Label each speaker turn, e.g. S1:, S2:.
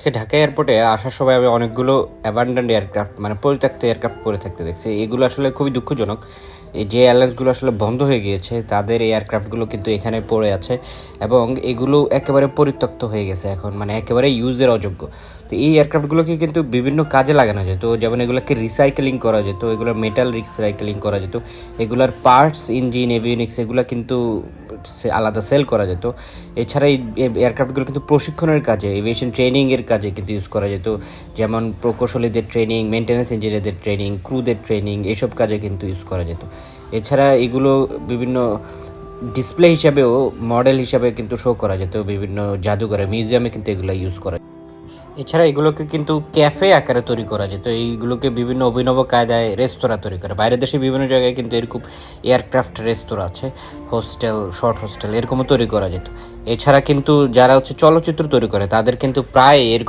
S1: আজকে ঢাকা এয়ারপোর্টে আসার সময় আমি অনেকগুলো অ্যাবান্ডেন্ট এয়ারক্রাফট মানে পরিত্যক্ত এয়ারক্রাফট পরে থাকতে দেখছি। এগুলো আসলে খুবই দুঃখজনক। এই যে এয়ারলাইন্সগুলো আসলে বন্ধ হয়ে গিয়েছে, তাদের এয়ারক্রাফটগুলো কিন্তু এখানে পড়ে আছে এবং এগুলো একেবারে পরিত্যক্ত হয়ে গেছে এখন মানে একেবারে ইউজের অযোগ্য। তো এই এয়ারক্রাফটগুলোকে কিন্তু বিভিন্ন কাজে লাগানো যেত, যেমন এগুলোকে রিসাইকেলিং করা যেত, এগুলোর মেটাল রিসাইকেলিং করা যেত, এগুলোর পার্টস ইঞ্জিন এভিউনিক্স এগুলো কিন্তু সে- আলাদা সেল করা যেত। এছাড়া এই এয়ারক্রাফটগুলো কিন্তু প্রশিক্ষণের কাজে এভিয়েশন ট্রেনিংয়ের কাজে কিন্তু ইউজ করা যেত, যেমন প্রকৌশলীদের ট্রেনিং মেনটেন্যান্স ইঞ্জিনিয়ারদের ট্রেনিং ক্রুদের ট্রেনিং এসব কাজে কিন্তু ইউজ করা যেত এছাড়া এগুলো বিভিন্ন ডিসপ্লে হিসাবেও মডেল হিসাবে কিন্তু শো করা যেত, বিভিন্ন জাদুঘরে মিউজিয়ামে কিন্তু এগুলো ইউজ করা। এছাড়া এগুলোকে কিন্তু ক্যাফে আকারে তৈরি করা যেত এইগুলোকে বিভিন্ন অভিনব কায়দায় রেস্তোরাঁ তৈরি করে। বাইরের দেশে বিভিন্ন জায়গায় কিন্তু এরকম এয়ারক্রাফট রেস্তোরাঁ আছে, হোস্টেল, শর্ট হোস্টেল, এরকমও তৈরি করা যেত। এছাড়া কিন্তু যারা হচ্ছে চলচ্চিত্র তৈরি করে, তাদের কিন্তু প্রায় এরকম